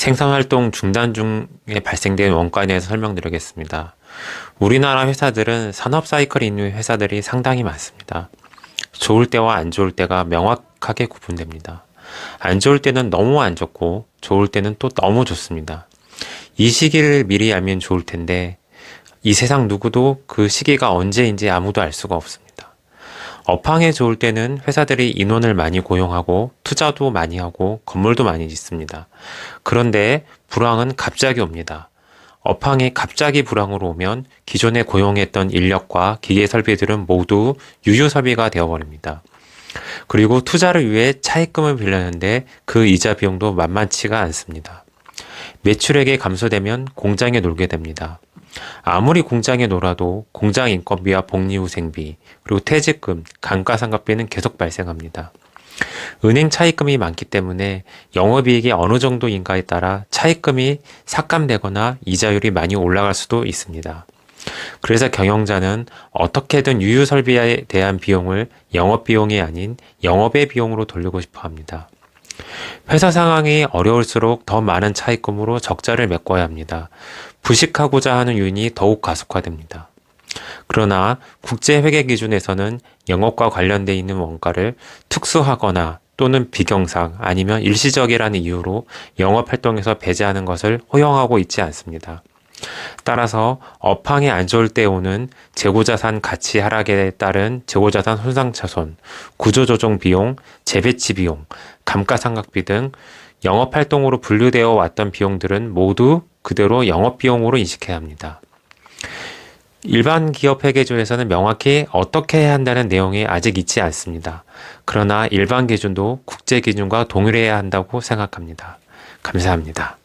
생산활동 중단 중에 발생된 원가에 대해서 설명드리겠습니다. 우리나라 회사들은 산업 사이클이 있는 회사들이 상당히 많습니다. 좋을 때와 안 좋을 때가 명확하게 구분됩니다. 안 좋을 때는 너무 안 좋고 좋을 때는 또 너무 좋습니다. 이 시기를 미리 알면 좋을 텐데 이 세상 누구도 그 시기가 언제인지 아무도 알 수가 없습니다. 업황에 좋을 때는 회사들이 인원을 많이 고용하고 투자도 많이 하고 건물도 많이 짓습니다. 그런데 불황은 갑자기 옵니다. 업황이 갑자기 불황으로 오면 기존에 고용했던 인력과 기계 설비들은 모두 유효 설비가 되어버립니다. 그리고 투자를 위해 차입금을 빌렸는데 그 이자 비용도 만만치가 않습니다. 매출액이 감소되면 공장에 놀게 됩니다. 아무리 공장에 놀아도 공장 인건비와 복리후생비, 그리고 퇴직금, 감가상각비는 계속 발생합니다. 은행 차입금이 많기 때문에 영업이익이 어느 정도인가에 따라 차입금이 삭감되거나 이자율이 많이 올라갈 수도 있습니다. 그래서 경영자는 어떻게든 유유 설비에 대한 비용을 영업 비용이 아닌 영업의 비용으로 돌리고 싶어 합니다. 회사 상황이 어려울수록 더 많은 차입금으로 적자를 메꿔야 합니다. 부식하고자 하는 요인이 더욱 가속화됩니다. 그러나 국제회계 기준에서는 영업과 관련돼 있는 원가를 특수하거나 또는 비경상 아니면 일시적이라는 이유로 영업 활동에서 배제하는 것을 허용하고 있지 않습니다. 따라서 업황이 안 좋을 때 오는 재고자산 가치 하락에 따른 재고자산 손상 차손, 구조조정 비용, 재배치 비용, 감가상각비 등 영업활동으로 분류되어 왔던 비용들은 모두 그대로 영업비용으로 인식해야 합니다. 일반 기업 회계조에서는 명확히 어떻게 해야 한다는 내용이 아직 있지 않습니다. 그러나 일반 기준도 국제 기준과 동일해야 한다고 생각합니다. 감사합니다.